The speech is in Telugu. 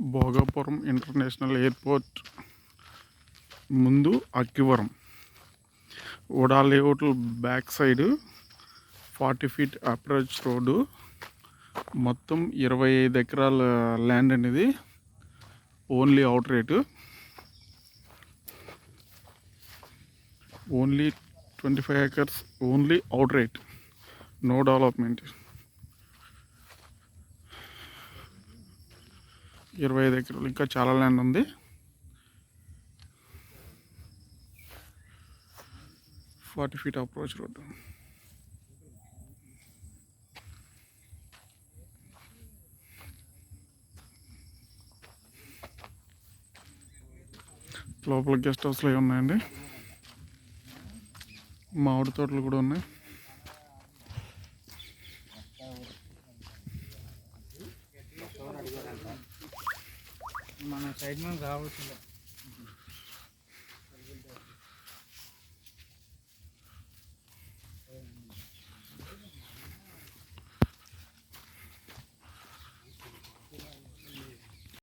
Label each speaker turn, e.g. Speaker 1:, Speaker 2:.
Speaker 1: భోగాపురం ఇంటర్నేషనల్ ఎయిర్పోర్ట్ ముందు Akkivaram. UDA layout back side forty feet approach road. మొత్తం ఇరవై ఐదు ఎకరాల ల్యాండ్ అనేది only outright. Only twenty five acres only outright. No development. ఇరవై ఐదు ఎకరాలు ఇంకా చాలా ల్యాండ్ ఉంది. Forty feet approach road. లోపల గెస్ట్ హౌస్లు ఉన్నాయండి. మామిడి తోటలు కూడా ఉన్నాయి.
Speaker 2: మన సైడ్ నుంచి రావాల్సిందే.